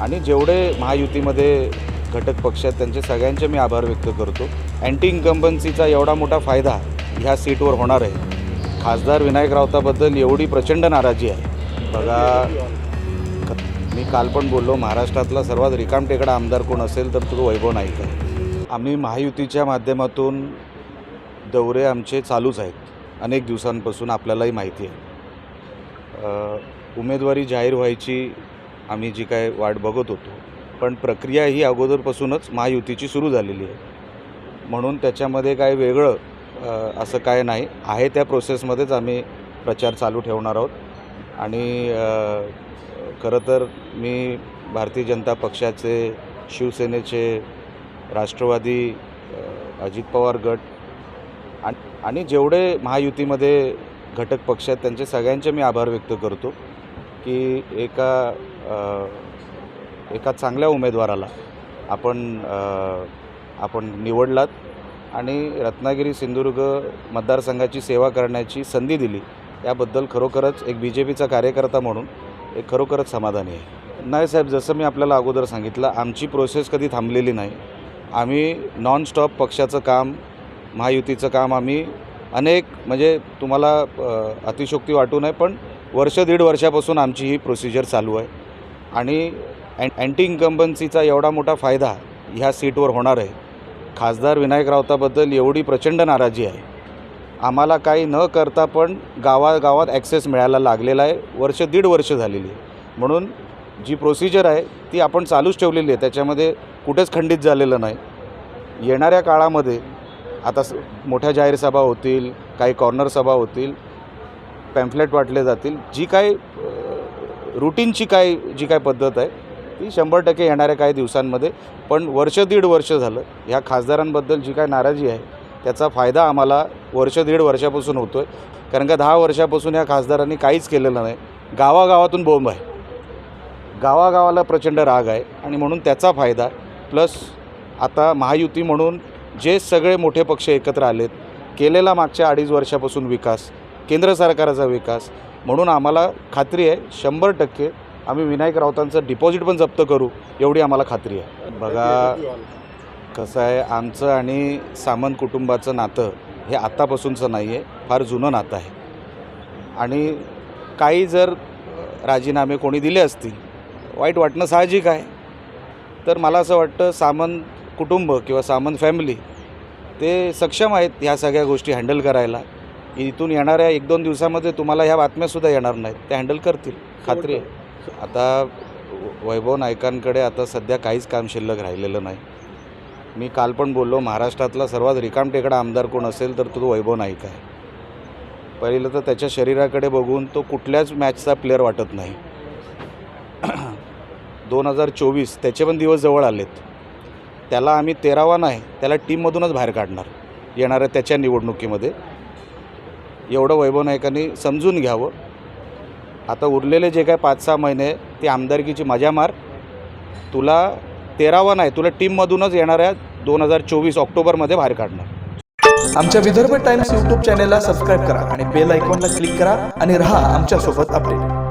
आणि जेवढे महायुतीमध्ये घटक पक्ष आहेत त्यांचे सगळ्यांचे मी आभार व्यक्त करतो. अँटी इन्कम्बन्सीचा एवढा मोठा फायदा ह्या सीटवर होणार आहे. खासदार विनायक राऊताबद्दल एवढी प्रचंड नाराजी आहे. बघा मी काल पण बोललो महाराष्ट्रातला सर्वात रिकामटेकडा आमदार कोण असेल तर तो वैभव नाईक आहे. आम्ही महायुतीच्या माध्यमातून दौरे आमचे चालूच आहेत. अनेक दिवसांपासून आपल्यालाही माहिती आहे. उमेदवारी जाहीर व्हायची आम्ही जी काय वाट बघत होतो. पण प्रक्रिया ही अगोदरपासूनच महायुतीची सुरू झालेली आहे. म्हणून त्याच्यामध्ये काय वेगळं असं काय नाही. आहे त्या प्रोसेसमध्येच आम्ही प्रचार चालू ठेवणार आहोत. आणि खरं तर मी भारतीय जनता पक्षाचे शिवसेनेचे राष्ट्रवादी अजित पवार गट आणि आणि जेवढे महायुतीमध्ये घटक पक्ष आहेत त्यांचे सगळ्यांचे मी आभार व्यक्त करतो. की एका एका चांगल्या उमेदवाराला आपण आपण निवडलात आणि रत्नागिरी सिंधुदुर्ग मतदारसंघाची सेवा करण्याची संधी दिली. याबद्दल खरोखरच एक बी जे पीचा कार्यकर्ता म्हणून एक खरोखरच समाधानी आहे. नाही साहेब जसं मी आपल्याला अगोदर सांगितलं आमची प्रोसेस कधी थांबलेली नाही. आम्ही नॉनस्टॉप पक्षाचं काम महायुतीचं काम आम्ही अनेक म्हणजे तुम्हाला अतिशोक्ती वाटू नये पण वर्ष दीड वर्षापासून आमची ही प्रोसिजर चालू आहे. आणि अँ अँटी इन्कम्बन्सीचा एवढा मोठा फायदा ह्या सीटवर होणार आहे. खासदार विनायक राऊताबद्दल एवढी प्रचंड नाराजी आहे. आम्हाला काही न करता पण गावागावात ॲक्सेस मिळायला लागलेला आहे. वर्ष दीड वर्ष झालेली आहे. म्हणून जी प्रोसिजर आहे ती आपण चालूच ठेवलेली आहे. त्याच्यामध्ये कुठेच खंडित झालेलं नाही. येणाऱ्या काळामध्ये आता स मोठ्या जाहीर सभा होतील काही कॉर्नर सभा होतील पॅम्फलेट वाटले जातील. जी काय रुटीनची काय जी काय पद्धत आहे ती शंभर टक्के येणाऱ्या काही दिवसांमध्ये. पण वर्ष दीड वर्ष झालं ह्या खासदारांबद्दल जी काय नाराजी आहे त्याचा फायदा आम्हाला वर्ष दीड वर्षापासून होतो आहे कारण का दहा वर्षापासून या खासदारांनी काहीच केलेलं नाही. गावागावातून बोंब आहे. गावागावाला प्रचंड राग आहे आणि म्हणून त्याचा फायदा. प्लस आता महायुती म्हणून जे सगळे मोठे पक्ष एकत्र आलेत केलेला मागच्या अडीच वर्षापासून विकास केंद्र सरकारचा विकास. म्हणून आम्हाला खात्री आहे शंभर टक्के आम्ही विनायक राऊतांचं डिपॉझिट पण जप्त करू एवढी आम्हाला खात्री आहे. बघा कसं आहे आमचं आणि सामंत कुटुंबाचं नातं हे आत्तापासूनचं नाही आहे फार जुनं नातं आहे. आणि काही जर राजीनामे कोणी दिले असतील वाईट वाटणं साहजिक आहे. तर मला असं वाटतं सामंत कुटुंब किंवा सामंत फॅमिली ते सक्षम आहेत ह्या सगळ्या गोष्टी हँडल करायला. इथून येणाऱ्या एक दोन दिवसामध्ये तुम्हाला ह्या बातम्यासुद्धा येणार नाहीत. ते हँडल करतील. खात्री आहे. आता वैभव नायकांकडे आता सध्या काहीच काम शिल्लक राहिलेलं नाही. मी काल पण बोललो महाराष्ट्रातला सर्वात रिकामटेकडा आमदार कोण असेल तर तो वैभव नाईक आहे. पहिलं तर त्याच्या शरीराकडे बघून तो कुठल्याच मॅचचा प्लेअर वाटत नाही. दोन हजार चोवीस त्याचे पण दिवस जवळ आलेत. त्याला आम्ही तेरावा नाही त्याला टीममधूनच बाहेर काढणार. येणाऱ्या त्याच्या निवडणुकीमध्ये. एवढं वैभव नायकांनी समजून घ्यावं. आता उरलेले जे काय पाच सहा महिने ते आमदारकीची मजा मार तुला तेरावा नाही तुला टीममधूनच येणाऱ्या दोन हजार चोवीस ऑक्टोबरमध्ये बाहेर काढणार. आमच्या विदर्भ टाइम्स यूट्यूब चॅनेलला सबस्क्राईब करा आणि बेल आयकॉनला क्लिक करा आणि रहा आमच्यासोबत अपडेट.